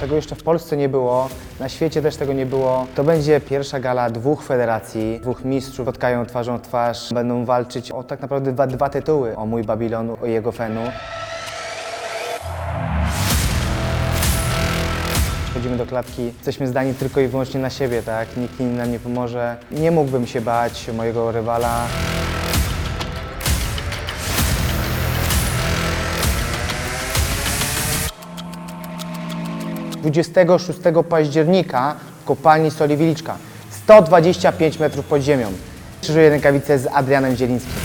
Tego jeszcze w Polsce nie było, na świecie też tego nie było. To będzie pierwsza gala dwóch federacji, dwóch mistrzów spotkają twarzą w twarz, będą walczyć o tak naprawdę dwa, dwa tytuły, o mój Babilon, o jego Fenu. Wchodzimy do klatki, jesteśmy zdani tylko i wyłącznie na siebie, tak? Nikt nam nie pomoże. Nie mógłbym się bać mojego rywala. 26 października w kopalni Soli Wiliczka. 125 metrów pod ziemią. Krzyżuję rękawice z Adrianem Zielińskim.